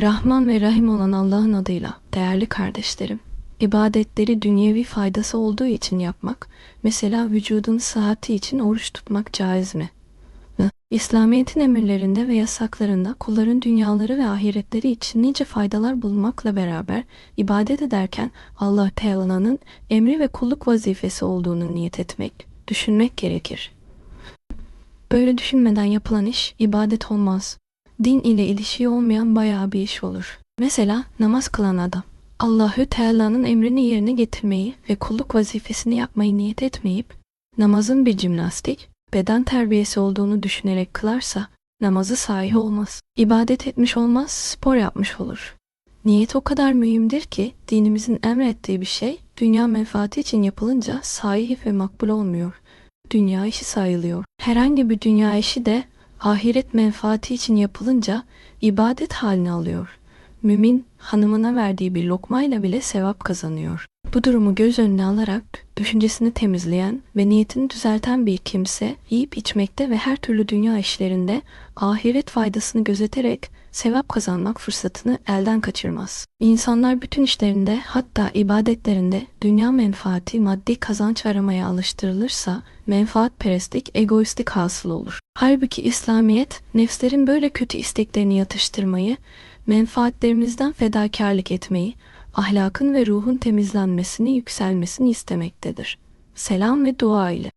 Rahman ve Rahim olan Allah'ın adıyla değerli kardeşlerim, ibadetleri dünyevi faydası olduğu için yapmak, mesela vücudun sıhhati için oruç tutmak caiz mi? İslamiyet'in emirlerinde ve yasaklarında kulların dünyaları ve ahiretleri için nice faydalar bulmakla beraber ibadet ederken Allah Teala'nın emri ve kulluk vazifesi olduğunu niyet etmek, düşünmek gerekir. Böyle düşünmeden yapılan iş ibadet olmaz. Din ile ilişiği olmayan bayağı bir iş olur. Mesela namaz kılan adam. Allahü Teala'nın emrini yerine getirmeyi ve kulluk vazifesini yapmayı niyet etmeyip namazın bir jimnastik, beden terbiyesi olduğunu düşünerek kılarsa namazı sahi olmaz. İbadet etmiş olmaz, spor yapmış olur. Niyet o kadar mühimdir ki dinimizin emrettiği bir şey dünya menfaati için yapılınca sahih ve makbul olmuyor. Dünya işi sayılıyor. Herhangi bir dünya işi de ahiret menfaati için yapılınca ibadet haline alıyor. Mümin hanımına verdiği bir lokmayla bile sevap kazanıyor. Bu durumu göz önüne alarak düşüncesini temizleyen ve niyetini düzelten bir kimse yiyip içmekte ve her türlü dünya işlerinde ahiret faydasını gözeterek sevap kazanmak fırsatını elden kaçırmaz. İnsanlar bütün işlerinde hatta ibadetlerinde dünya menfaati maddi kazanç aramaya alıştırılırsa menfaatperestlik egoistlik hasıl olur. Halbuki İslamiyet nefslerin böyle kötü isteklerini yatıştırmayı, menfaatlerimizden fedakarlık etmeyi, ahlakın ve ruhun temizlenmesini, yükselmesini istemektedir. Selam ve dua ile.